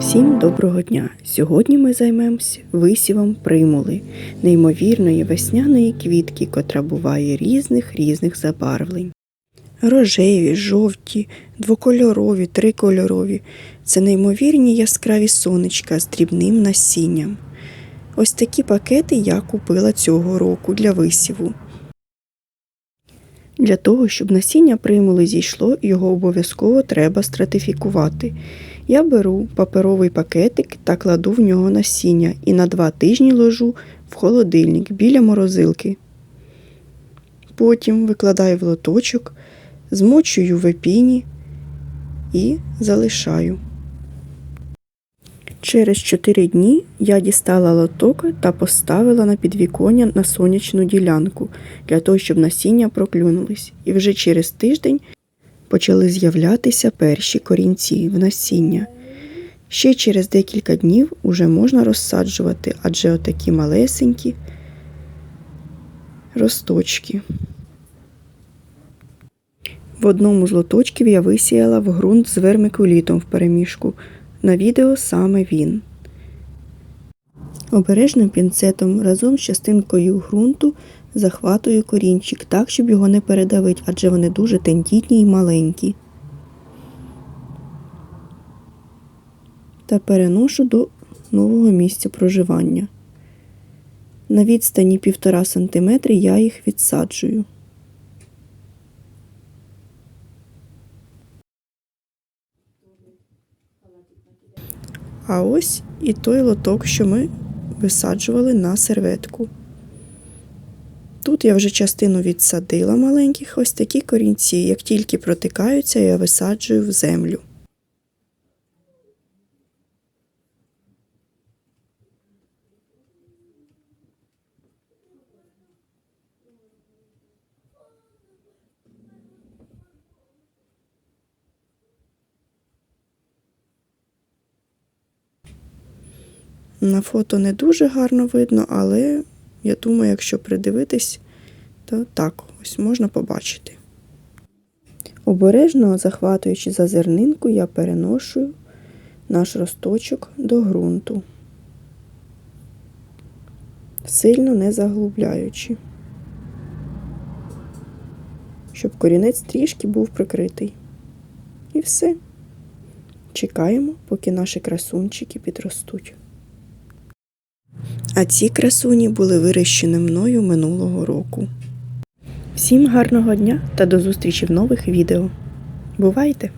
Всім доброго дня! Сьогодні ми займемось висівом примули, неймовірної весняної квітки, котра буває різних різних забарвлень. Рожеві, жовті, двокольорові, трикольорові це неймовірні яскраві сонечка з дрібним насінням. Ось такі пакети я купила цього року для висіву. Для того, щоб насіння примули зійшло, його обов'язково треба стратифікувати. Я беру паперовий пакетик та кладу в нього насіння і на два тижні ложу в холодильник біля морозилки. Потім викладаю в лоточок, змочую в епіні і залишаю. Через 4 дні я дістала лоток та поставила на підвіконня на сонячну ділянку для того, щоб насіння проклюнулись. І вже через тиждень почали з'являтися перші корінці в насіння. Ще через декілька днів уже можна розсаджувати, адже отакі малесенькі росточки. В одному з лоточків я висіяла в ґрунт з вермикулітом в перемішку. На відео саме він. Обережним пінцетом разом з частинкою ґрунту захватую корінчик так, щоб його не передавити, адже вони дуже тендітні і маленькі. Та переношу до нового місця проживання. На відстані 1,5 см я їх відсаджую. А ось і той лоток, що ми висаджували на серветку. Тут я вже частину відсадила маленьких ось такі корінці. Як тільки протикаються, я висаджую в землю. На фото не дуже гарно видно, але я думаю, якщо придивитись, то так ось можна побачити. Обережно захватуючи за зернинку, я переношу наш росточок до ґрунту, сильно не заглубляючи, щоб корінець трішки був прикритий. І все. Чекаємо, поки наші красунчики підростуть. А ці красуні були вирощені мною минулого року. Всім гарного дня та до зустрічі в нових відео. Бувайте!